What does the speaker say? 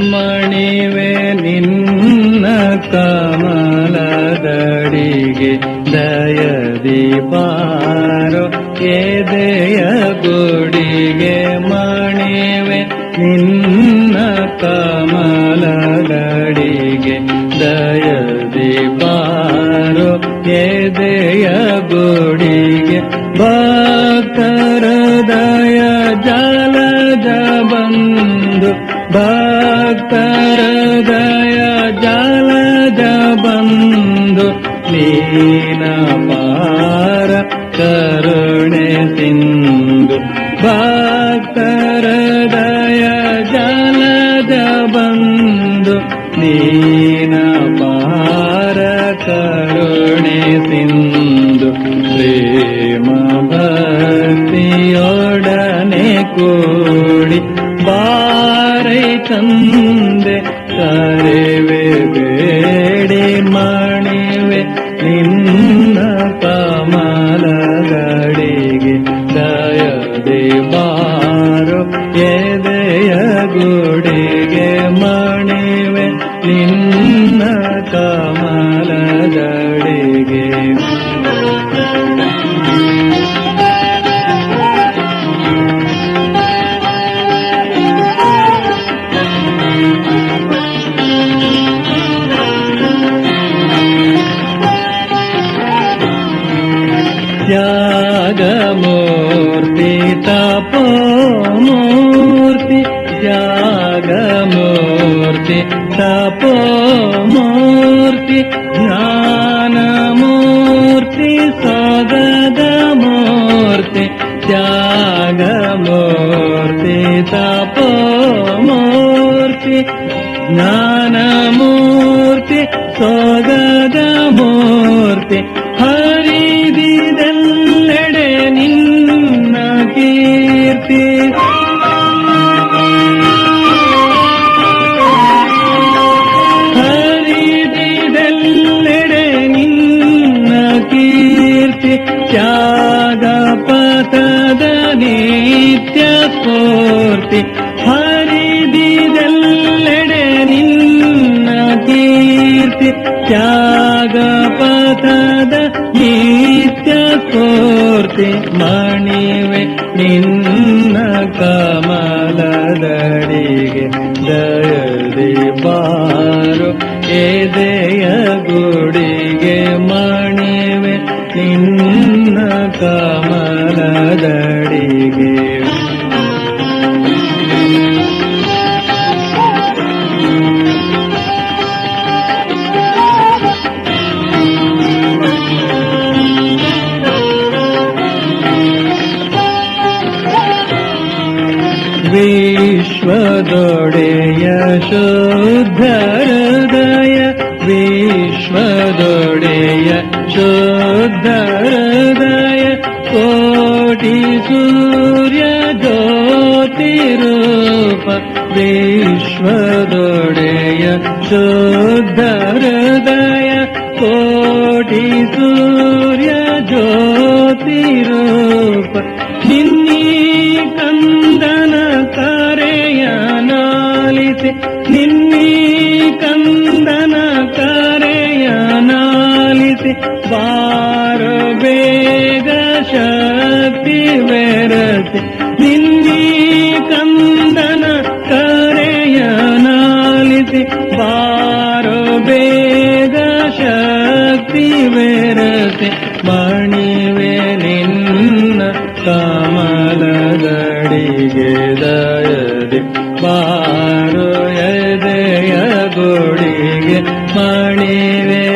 ಮಣಿವೆ ನಿನ್ನ ಕಮಲದಡಿಗೆ ದಯದಿ ಬಾರೋ ಎದೆಯ ಗುಡಿಗೆ ಮಣಿವೆ ನಿನ್ನ ಕಮಲದಡಿಗೆ ದಯದಿ ಬಾರೋ ಎದೆಯ ಜಲಜ ಬಂದು ನೀನ ಪಾರ ಕರುಣೆ ಸಿಂಧು ಭಕ್ತರ ದಯ ಜಲಜ ಬಂದು ನೀನ ಪಾರ ಕರುಣೆ ಸಿಂಧು ಪ್ರೇಮ ಭಕ್ತಿಯೊಡನೆ ಕೂಡಿ ಬಾರೈ ತಂದೆ ಕರೆವೆ நின் मूर्ति तपोमूर्ति ज्ञानमूर्ति सगदमूर्ति त्यागमूर्ति तपोमूर्ति ज्ञानमूर्ति सगदमूर्ति हरिदिदल्लडे निन्न कीर्ति ತ್ಯಾಗ ಪಥದ ನಿತ್ಯ ಸ್ಫೂರ್ತಿ ಹರಿದಿದೆಲ್ಲೆಡೆ ನಿನ್ನ ಕೀರ್ತಿ. ತ್ಯಾಗ ಪಥದ ನಿತ್ಯ ಸ್ಫೂರ್ತಿ ಮಣಿವೆ ನಿನ್ನ ಕಮಲದಡಿಗೆ. ದಯದಿ ಬಾರು ಎದೆಯ ಗುಡಿಗೆ ಮಣಿವೆ ನಿನ್ನ ಕಮಲದಡಿಗೆ ವಿಶ್ವದೊಡೆಯ ಶುದ್ಧ ಹೃದಯ ವಿಶ್ವದೊಡೆಯ ಶುದ್ಧ ರೂಪ ವಿಶ್ವದೊಡೆಯ ಶುದ್ಧ ಹೃದಯ ಕೋಟಿ ಸೂರ್ಯ ಜ್ಯೋತಿ ರೂಪ. ನಿನ್ನೀ ಕಂದನ ಕರೆಯ ನಾಲಿಸಿ ನಿನ್ನೀ ಕಂದನ ಕರೆಯ ನಾಲಿಸಿ, ಬಾರ ಬೇಗ ಶಕ್ತಿ ಕಮಲದಡಿಗೆ ದಯದಿ ಬಾರು ಎದೆಯ ಗುಡಿಗೆ ಮಣಿವೆ.